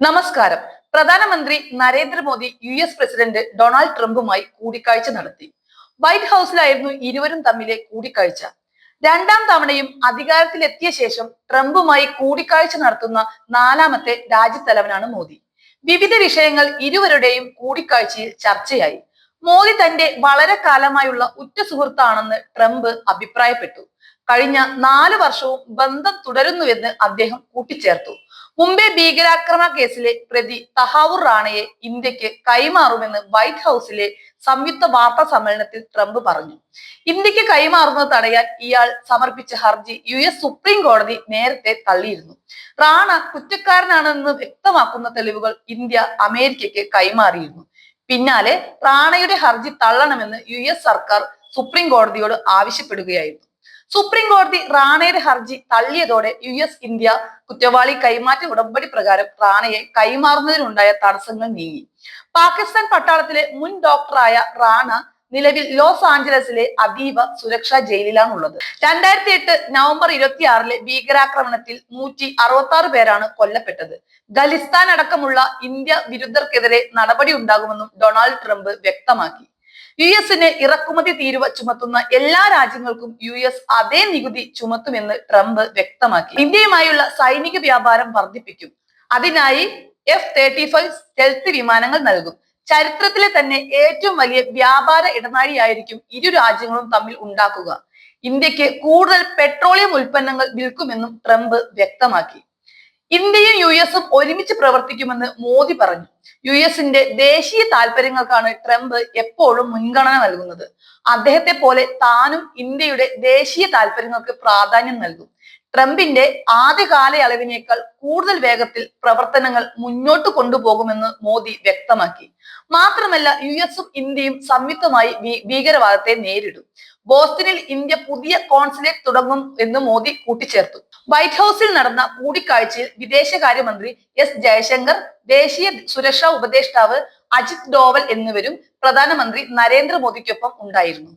നമസ്കാരം. പ്രധാനമന്ത്രി Narendra Modi U S president Donald ട്രംപുമായി കൂടിക്കാഴ്ച നടത്തി. വൈറ്റ് ഹൗസിലായിരുന്നു ഇരുവരും തമ്മിലെ കൂടിക്കാഴ്ച. രണ്ടാം തവണയും അധികാരത്തിലെത്തിയ ശേഷം ട്രംപുമായി കൂടിക്കാഴ്ച നടത്തുന്ന നാലാമത്തെ രാജ്യത്തലവനാണ് മോദി. വിവിധ വിഷയങ്ങൾ ഇരുവരുടെയും കൂടിക്കാഴ്ചയിൽ ചർച്ചയായി. മോദി തന്റെ വളരെ കാലമായുള്ള ഉറ്റ സുഹൃത്താണെന്ന് ട്രംപ് അഭിപ്രായപ്പെട്ടു. കഴിഞ്ഞ നാല് വർഷവും ബന്ധം തുടരുന്നുവെന്ന് അദ്ദേഹം കൂട്ടിച്ചേർത്തു. മുംബൈ ഭീകരാക്രമണ കേസിലെ പ്രതി തഹാവൂർ റാണയെ ഇന്ത്യയ്ക്ക് കൈമാറുമെന്ന് വൈറ്റ് ഹൗസിലെ സംയുക്ത വാർത്താ സമ്മേളനത്തിൽ ട്രംപ് പറഞ്ഞു. ഇന്ത്യയ്ക്ക് കൈമാറുന്നത് തടയാൻ ഇയാൾ സമർപ്പിച്ച ഹർജി യു എസ് സുപ്രീം കോടതി നേരത്തെ തള്ളിയിരുന്നു. റാണ കുറ്റക്കാരനാണെന്ന് വ്യക്തമാക്കുന്ന തെളിവുകൾ ഇന്ത്യ അമേരിക്കയ്ക്ക് കൈമാറിയിരുന്നു. പിന്നാലെ റാണയുടെ ഹർജി തള്ളണമെന്ന് യു സർക്കാർ സുപ്രീം കോടതിയോട് ആവശ്യപ്പെടുകയായിരുന്നു. സുപ്രീം കോടതി റാണയുടെ ഹർജി തള്ളിയതോടെ യു എസ് ഇന്ത്യ കുറ്റവാളി കൈമാറ്റ ഉടമ്പടി പ്രകാരം റാണയെ കൈമാറുന്നതിനുണ്ടായ തടസ്സങ്ങൾ നീങ്ങി. പാകിസ്ഥാൻ പട്ടാളത്തിലെ മുൻ ഡോക്ടറായ റാണ നിലവിൽ ലോസ് ആഞ്ചലസിലെ അതീവ സുരക്ഷാ ജയിലിലാണുള്ളത്. രണ്ടായിരത്തി എട്ട് നവംബർ ഇരുപത്തി ആറിലെ ഭീകരാക്രമണത്തിൽ നൂറ്റി അറുപത്തി ആറ് പേരാണ് കൊല്ലപ്പെട്ടത്. ഖലിസ്ഥാൻ അടക്കമുള്ള ഇന്ത്യ വിരുദ്ധർക്കെതിരെ നടപടി ഉണ്ടാകുമെന്നും ഡൊണാൾഡ് ട്രംപ് വ്യക്തമാക്കി. യു എസിന് ഇറക്കുമതി തീരുവ ചുമത്തുന്ന എല്ലാ രാജ്യങ്ങൾക്കും യു എസ് അതേ നികുതി ചുമത്തുമെന്ന് ട്രംപ് വ്യക്തമാക്കി. ഇന്ത്യയുമായുള്ള സൈനിക വ്യാപാരം വർദ്ധിപ്പിക്കും. അതിനായി എഫ് തേർട്ടി ഫൈവ് സ്റ്റെൽത്ത് വിമാനങ്ങൾ നൽകും. ചരിത്രത്തിലെ തന്നെ ഏറ്റവും വലിയ വ്യാപാര ഇടനാഴിയായിരിക്കും ഇരു രാജ്യങ്ങളും തമ്മിൽ ഉണ്ടാക്കുക. ഇന്ത്യയ്ക്ക് കൂടുതൽ പെട്രോളിയം ഉൽപ്പന്നങ്ങൾ വിൽക്കുമെന്നും ട്രംപ് വ്യക്തമാക്കി. ഇന്ത്യയും യു എസും ഒരുമിച്ച് പ്രവർത്തിക്കുമെന്ന് മോദി പറഞ്ഞു. യു എസിന്റെ ദേശീയ താല്പര്യങ്ങൾക്കാണ് ട്രംപ് എപ്പോഴും മുൻഗണന നൽകുന്നത്. അദ്ദേഹത്തെ പോലെ താനും ഇന്ത്യയുടെ ദേശീയ താല്പര്യങ്ങൾക്ക് പ്രാധാന്യം നൽകും. ട്രംപിന്റെ ആദ്യ കാലയളവിനേക്കാൾ കൂടുതൽ വേഗത്തിൽ പ്രവർത്തനങ്ങൾ മുന്നോട്ട് കൊണ്ടുപോകുമെന്ന് മോദി വ്യക്തമാക്കി. മാത്രമല്ല യു എസും ഇന്ത്യയും സംയുക്തമായി ഭീകരവാദത്തെ നേരിടും. ബോസ്റ്റണിൽ ഇന്ത്യ പുതിയ കോൺസുലേറ്റ് തുടങ്ങും എന്ന് മോദി കൂട്ടിച്ചേർത്തു. വൈറ്റ് ഹൗസിൽ നടന്ന കൂടിക്കാഴ്ചയിൽ വിദേശകാര്യമന്ത്രി എസ് ജയശങ്കർ ദേശീയ സുരക്ഷാ ഉപദേഷ്ടാവ് അജിത് ഡോവൽ എന്നിവരും പ്രധാനമന്ത്രി നരേന്ദ്രമോദിക്കൊപ്പം ഉണ്ടായിരുന്നു.